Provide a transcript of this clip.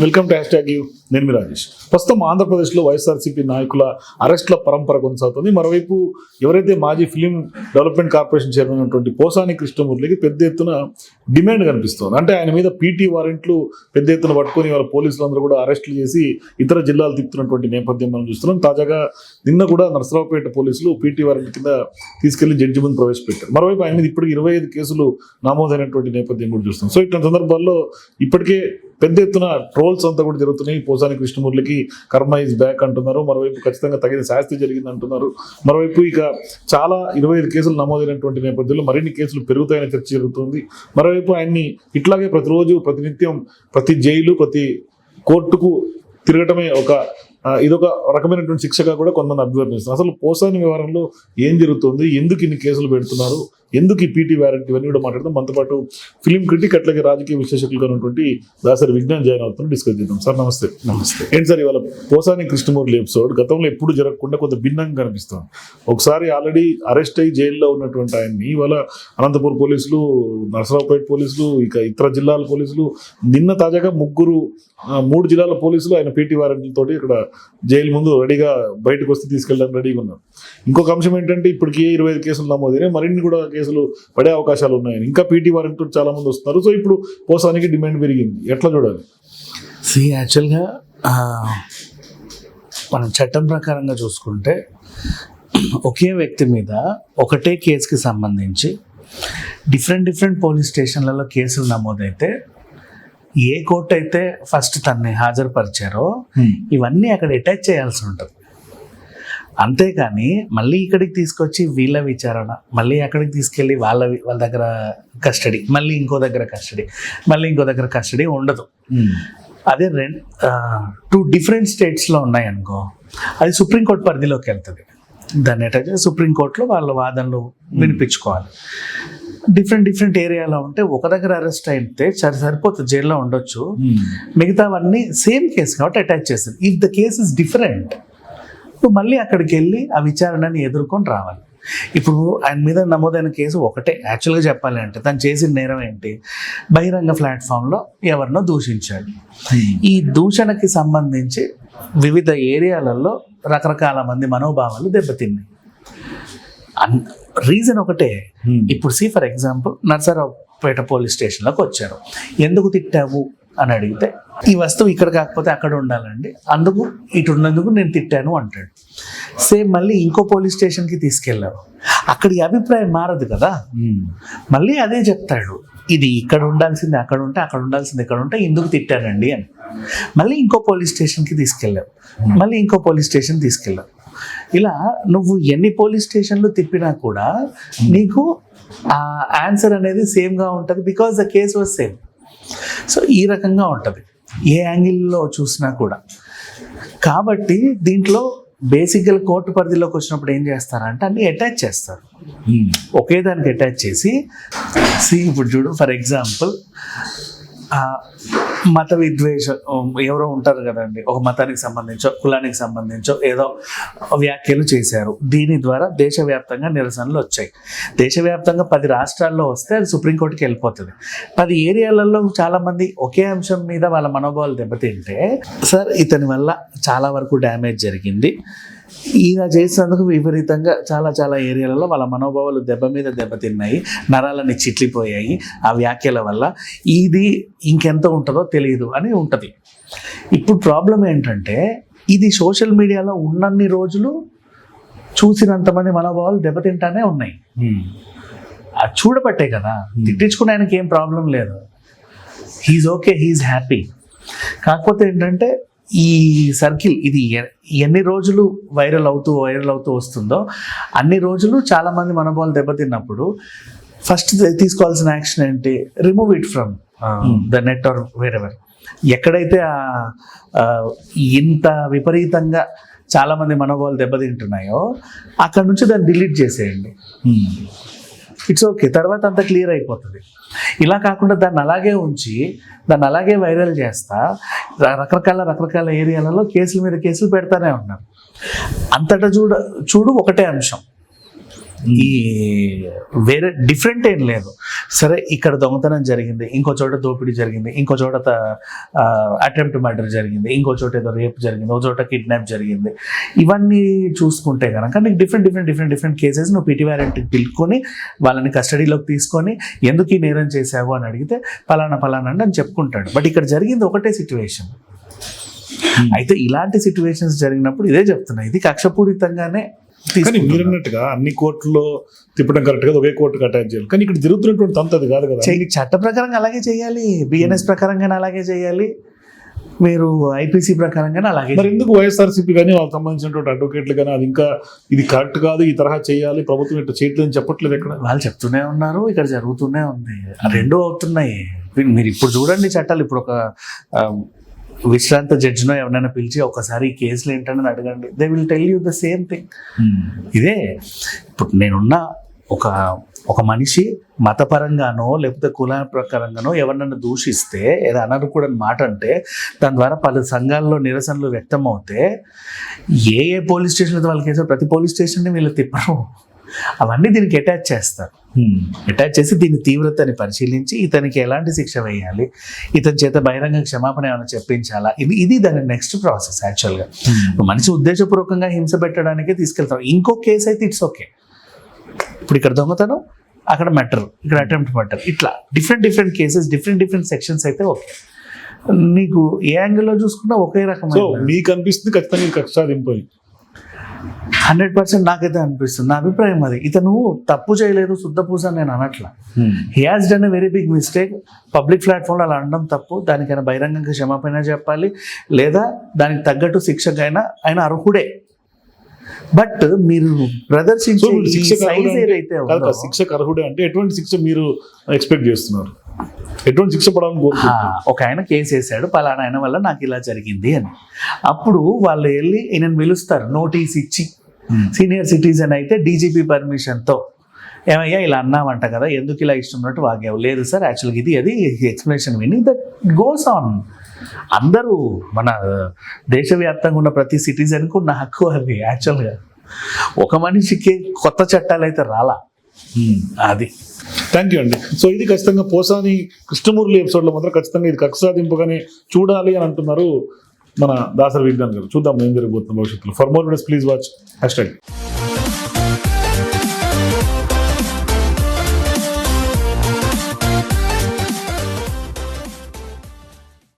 Welcome to hash tag you నేను మీ రాజేష్ ప్రస్తుతం ఆంధ్రప్రదేశ్లో వైఎస్ఆర్సీపీ నాయకుల అరెస్ట్ల పరంపర కొనసాగుతుంది. మరోవైపు ఎవరైతే మాజీ ఫిలిం డెవలప్మెంట్ కార్పొరేషన్ చైర్మన్ అయినటువంటి పోసాని కృష్ణమూర్తికి పెద్ద ఎత్తున డిమాండ్ కనిపిస్తోంది. అంటే ఆయన మీద పీటీ వారెంట్లు పెద్ద ఎత్తున పట్టుకొని వాళ్ళ పోలీసులు అందరూ కూడా అరెస్టులు చేసి ఇతర జిల్లాలు తిప్పుతున్నటువంటి నేపథ్యం మనం చూస్తున్నాం. తాజాగా నిన్న కూడా నరసరావుపేట పోలీసులు పీటీ వారెంట్ కింద తీసుకెళ్ళి జడ్జి ముందు ప్రవేశపెట్టారు. మరోవైపు ఆయన మీద ఇప్పటికి ఇరవై ఐదు కేసులు నమోదైనటువంటి నేపథ్యం కూడా చూస్తున్నాం. సో ఇట్లాంటి సందర్భాల్లో ఇప్పటికే పెద్ద ఎత్తున ట్రోల్స్ అంతా కూడా జరుగుతున్నాయి. పోసాని కృష్ణమూర్తికి కర్మ ఇస్ బ్యాక్ అంటున్నారు. మరోవైపు ఖచ్చితంగా తగిన శాస్తి జరిగింది అంటున్నారు. మరోవైపు ఇక చాలా ఇరవై ఐదు కేసులు నమోదైనటువంటి నేపథ్యంలో మరిన్ని కేసులు పెరుగుతాయని చర్చ జరుగుతుంది. మరోవైపు ఆయన్ని ఇట్లాగే ప్రతిరోజు ప్రతినిత్యం ప్రతి జైలు ప్రతి కోర్టుకు తిరగటమే ఒక ఇదొక రకమైనటువంటి శిక్షగా కూడా కొంతమంది అభ్యర్థిస్తున్నారు అసలు పోసాని వ్యవహారంలో ఏం జరుగుతుంది? ఎందుకు ఇన్ని కేసులు పెడుతున్నారు? ఎందుకు ఈ పీటీ వ్యారెంట్ ఇవన్నీ కూడా మాట్లాడదాం. మనతో పాటు ఫిలిం క్రిటిక్ అట్లాగే రాజకీయ విశ్లేషకులుగా ఉన్నటువంటి దాసరి విజ్ఞాన్ జైన్ అవుతున్నారు. డిస్కస్ చేద్దాం. సార్ నమస్తే. నమస్తే. ఏంటి సార్ ఇవాళ పోసాని కృష్ణమూర్తి ఎపిసోడ్? గతంలో ఎప్పుడు జరగకుండా కొంత భిన్నంగా కనిపిస్తుంది. ఒకసారి ఆల్రెడీ అరెస్ట్ అయ్యి జైల్లో ఉన్నటువంటి ఆయన్ని ఇవాళ అనంతపూర్ పోలీసులు నరసరావుపేట పోలీసులు ఇక ఇతర జిల్లాల పోలీసులు నిన్న తాజాగా ముగ్గురు మూడు జిల్లాల పోలీసులు ఆయన పీటీ వారెంట్లతోటి ఇక్కడ జైలు ముందు రెడీగా బయటకు వస్తే తీసుకెళ్ళడానికి రెడీగా ఉన్నారు. ఇంకొక అంశం ఏంటంటే ఇప్పటికి ఇరవై ఐదు కేసులు నమోదైనాయి. మరిన్ని కూడా కేసులు పడే అవకాశాలు ఉన్నాయి ఇంకా పీటీ వారెంట్ చాలా మంది వస్తున్నారు. సో ఇప్పుడు పోసానికి డిమాండ్ పెరిగింది. ఎట్లా చూడాలి? సి యాక్చువల్గా మనం చట్టం ప్రకారంగా చూసుకుంటే ఒకే వ్యక్తి మీద ఒకటే కేసుకి సంబంధించి డిఫరెంట్ డిఫరెంట్ పోలీస్ స్టేషన్లలో కేసులు నమోదైతే ఏ కోర్టు అయితే ఫస్ట్ తన్ని హాజరుపరిచారో ఇవన్నీ అక్కడ అటాచ్ చేయాల్సి ఉంటుంది. అంతేకాని మళ్ళీ ఇక్కడికి తీసుకొచ్చి వీళ్ళ విచారణ మళ్ళీ అక్కడికి తీసుకెళ్ళి వాళ్ళ వాళ్ళ దగ్గర కస్టడీ మళ్ళీ ఇంకో దగ్గర కస్టడీ మళ్ళీ ఇంకో దగ్గర కస్టడీ ఉండదు. అదే రెండు టూ డిఫరెంట్ స్టేట్స్లో ఉన్నాయి అనుకో అది సుప్రీంకోర్టు పరిధిలోకి వెళ్తుంది. దాన్ని ఏంటంటే సుప్రీంకోర్టులో వాళ్ళ వాదనలు వినిపించుకోవాలి. డిఫరెంట్ డిఫరెంట్ ఏరియాలో ఉంటే ఒక దగ్గర అరెస్ట్ అయితే సరి సరిపోతుంది జైల్లో ఉండొచ్చు. మిగతావన్నీ సేమ్ కేసు కాబట్టి అటాచ్ చేస్తుంది if the case is different నువ్వు మళ్ళీ అక్కడికి వెళ్ళి ఆ విచారణని ఎదుర్కొని రావాలి. ఇప్పుడు ఆయన మీద నమోదైన కేసు ఒకటే. యాక్చువల్గా చెప్పాలి అంటే తను చేసిన నేరం ఏంటి? బహిరంగ ప్లాట్ఫామ్లో ఎవరినో దూషించాడు. ఈ దూషణకి సంబంధించి వివిధ ఏరియాలలో రకరకాల మంది మనోభావాలు దెబ్బతిన్నాయి. రీజన్ ఒకటే. ఇప్పుడు see for example Narasaraopet police స్టేషన్లోకి వచ్చారు. ఎందుకు తిట్టావు? అని అడిగితే ఈ వస్తువు ఇక్కడ కాకపోతే అక్కడ ఉండాలండి. అందుకు ఇటు ఉన్నందుకు నేను తిట్టాను అంటాడు. సేమ్ మళ్ళీ ఇంకో పోలీస్ స్టేషన్కి తీసుకెళ్ళావు అక్కడ ఈ అభిప్రాయం మారదు కదా. మళ్ళీ అదే చెప్తాడు. ఇది ఇక్కడ ఉండాల్సింది అక్కడ ఉంటే అక్కడ ఉండాల్సింది ఇక్కడ ఉంటే ఎందుకు తిట్టానండి అని. మళ్ళీ ఇంకో పోలీస్ స్టేషన్కి తీసుకెళ్ళావు మళ్ళీ ఇంకో పోలీస్ స్టేషన్ తీసుకెళ్ళావు ఇలా నువ్వు ఎన్ని పోలీస్ స్టేషన్లు తిప్పినా కూడా నీకు ఆ ఆన్సర్ అనేది సేమ్గా ఉంటుంది because the case was same. So ఈ రకంగా ఉంటుంది. ఏ యాంగిల్లో చూసినా కూడా. కాబట్టి దీంట్లో బేసిక్గా కోర్టు పరిధిలోకి వచ్చినప్పుడు ఏం చేస్తారంటే అన్ని అటాచ్ చేస్తారు. ఒకే దానికి అటాచ్ చేసి సి ఇప్పుడు చూడు ఫర్ ఎగ్జాంపుల్ మత విద్వేషం ఎవరో ఉంటారు కదండి. ఒక మతానికి సంబంధించో కులానికి సంబంధించో ఏదో వ్యాఖ్యలు చేశారు. దీని ద్వారా దేశవ్యాప్తంగా నిరసనలు వచ్చాయి. దేశవ్యాప్తంగా పది రాష్ట్రాల్లో వస్తే అది సుప్రీంకోర్టుకి వెళ్ళిపోతుంది. పది ఏరియాలలో చాలామంది ఒకే అంశం మీద వాళ్ళ మనోభావాలు దెబ్బతింటే సార్ ఇతని వల్ల చాలా వరకు డ్యామేజ్ జరిగింది. ఈయన చేసినందుకు విపరీతంగా చాలా చాలా ఏరియాలలో వాళ్ళ మనోభావాలు దెబ్బ మీద దెబ్బతిన్నాయి నరాలని చిట్లిపోయాయి ఆ వ్యాఖ్యల వల్ల. ఇది ఇంకెంత ఉంటుందో తెలియదు అని ఉంటుంది. ఇప్పుడు ప్రాబ్లం ఏంటంటే ఇది సోషల్ మీడియాలో ఉన్నన్ని రోజులు చూసినంతమంది మనోభావాలు దెబ్బతింటానే ఉన్నాయి. అది చూడబట్టే కదా. తిట్టించుకునే ఆయనకి ఏం ప్రాబ్లం లేదు. హీజ్ ఓకే హీజ్ హ్యాపీ కాకపోతే ఏంటంటే ఈ సర్కిల్ ఇది ఎన్ని రోజులు వైరల్ అవుతూ వైరల్ అవుతూ వస్తుందో అన్ని రోజులు చాలామంది మనోభావాలు దెబ్బతిన్నప్పుడు ఫస్ట్ తీసుకోవాల్సిన యాక్షన్ ఏంటి? Remove it from the net or wherever. ఎక్కడైతే ఇంత విపరీతంగా చాలామంది మనోభావాలు దెబ్బతింటున్నాయో అక్కడ నుంచి దాన్ని డిలీట్ చేసేయండి. ఇట్స్ ఓకే తర్వాత అంతా క్లియర్ అయిపోతుంది. ఇలా కాకుండా దాన్ని అలాగే ఉంచి దాన్ని అలాగే వైరల్ చేస్తా రకరకాల రకరకాల ఏరియాలలో కేసుల మీద కేసులు పెడతానే ఉన్నారు. అంతటా చూడ చూడు ఒకటే అంశం. ఈ వేరే డిఫరెంట్ ఏం లేదు. సరే ఇక్కడ దొంగతనం జరిగింది ఇంకో చోట దోపిడీ జరిగింది ఇంకో చోట అటెంప్ట్ మర్డర్ జరిగింది ఇంకో చోట ఏదో రేప్ జరిగింది ఒక చోట కిడ్నాప్ జరిగింది. ఇవన్నీ చూసుకుంటే కనుక నీకు different different different different cases నువ్వు పిటి వారెంట్కి పిలుచుకొని వాళ్ళని కస్టడీలోకి తీసుకొని ఎందుకు ఈ నేరం చేశావు? అని అడిగితే ఫలానా ఫలానా అని అని చెప్పుకుంటాడు. బట్ ఇక్కడ జరిగింది ఒకటే సిచ్యువేషన్ అయితే ఇలాంటి సిచ్యువేషన్స్ జరిగినప్పుడు ఇదే చెప్తున్నా ఇది కక్షపూరితంగానే కానీ. మీరు అన్నట్టుగా అన్ని కోర్టులో తిప్పడం కరెక్ట్గా ఒకే కోర్టుకు అటాచ్ చేయాలి. కానీ ఇక్కడ జరుగుతున్నటువంటి తంత అది కాదు కదా. చట్ట ప్రకారంగా అలాగే చేయాలి బిఎన్ఎస్ ప్రకారంగానే అలాగే చేయాలి మీరు ఐపీసీ ప్రకారంగానే అలాగే మరి ఎందుకు వైఎస్ఆర్సీపీ కానీ వాళ్ళకి సంబంధించినటువంటి అడ్వకేట్లు కానీ అది ఇంకా ఇది కరెక్ట్ కాదు ఈ తరహా చేయాలి ప్రభుత్వం ఇట్లా చేయట్లేదని చెప్పట్లేదు ఎక్కడ? వాళ్ళు చెప్తూనే ఉన్నారు ఇక్కడ జరుగుతూనే ఉంది. రెండు అవుతున్నాయి. మీరు- ఇప్పుడు చూడండి చట్టాలు ఇప్పుడు ఒక విశ్రాంత జడ్జినో ఎవరైనా పిలిచి ఒకసారి ఈ కేసులు ఏంటని అడగండి. They will tell you the same thing ఇదే ఇప్పుడు నేనున్న ఒక ఒక మనిషి మతపరంగానో లేకపోతే కుల ప్రకారంగానో ఎవరినైనా దూషిస్తే ఏదో అనకూడని మాట అంటే దాని ద్వారా పలు సంఘాల్లో నిరసనలు వ్యక్తం అవుతే ఏ ఏ పోలీస్ స్టేషన్ వాళ్ళకి వేసారో ప్రతి పోలీస్ స్టేషన్ని వీళ్ళు తిప్పరు. అవన్నీ దీనికి అటాచ్ చేస్తారు. అటాచ్ చేసి దీని తీవ్రతని పరిశీలించి ఇతనికి ఎలాంటి శిక్ష వేయాలి ఇతని చేత బహిరంగ క్షమాపణ ఏమైనా చెప్పించాలా? ఇది ఇది దాని నెక్స్ట్ ప్రాసెస్ యాక్చువల్గా మనిషి ఉద్దేశపూర్వకంగా హింస పెట్టడానికే తీసుకెళ్తాం ఇంకో కేసు అయితే ఇట్స్ ఓకే ఇప్పుడు ఇక్కడ దొంగతనం అక్కడ మెటర్ ఇక్కడ అటెంప్ట్ మెటర్ ఇట్లా different different cases different different sections అయితే ఓకే నీకు ఏ యాంగిల్లో చూసుకున్నా ఒకే రకమైన మీకు అనిపిస్తుంది ఖచ్చితంగా కక్ష సాధింపు. హండ్రెడ్ పర్సెంట్ నాకైతే అనిపిస్తుంది. నా అభిప్రాయం అది. ఇతను తప్పు చేయలేదు శుద్ధ అని నేను అనట్లా. He has done a very big mistake public ప్లాట్ఫామ్లో అలా అనడం తప్పు. దానికైనా బహిరంగంగా క్షమాపణ చెప్పాలి. లేదా దానికి తగ్గట్టు శిక్షకైనా ఆయన అర్హుడే. బట్ మీరు ప్రదర్శించే ఏదైతే శిక్షకు అర్హుడే అంటే ఎటువంటి శిక్ష మీరు ఎక్స్పెక్ట్ చేస్తున్నారు? ఎటువంటి శిక్ష పడాలని ఒక ఆయన కేసు వేసాడు పలానా ఆయన వల్ల నాకు ఇలా జరిగింది అని. అప్పుడు వాళ్ళు వెళ్ళి ఈయనను పిలుస్తారు నోటీస్ ఇచ్చి. సీనియర్ సిటిజన్ అయితే డీజీపీ పర్మిషన్తో ఏమయ్యా ఇలా అన్నామంట కదా ఎందుకు ఇలా ఇష్టం ఉన్నట్టు వాగావు? లేదు సార్ యాక్చువల్గా ఇది అది ఎక్స్ప్లెనేషన్ విని దట్ గోస్ ఆన్. అందరూ మన దేశవ్యాప్తంగా ఉన్న ప్రతి సిటిజన్కు ఉన్న హక్కు అది యాక్చువల్గా. ఒక మనిషికి కొత్త చట్టాలు అయితే రాలా అది. థ్యాంక్ యూ అండి సో ఇది ఖచ్చితంగా పోసాని కృష్ణమూర్తి ఎపిసోడ్లో మాత్రం ఖచ్చితంగా ఇది కక్ష సాధింపుగానే చూడాలి అని అంటున్నారు మన దాసరి విజ్ఞాన్ గారు. చూద్దాం ఏం జరగబోతుంది భవిష్యత్తులో. For more videos please watch hash tag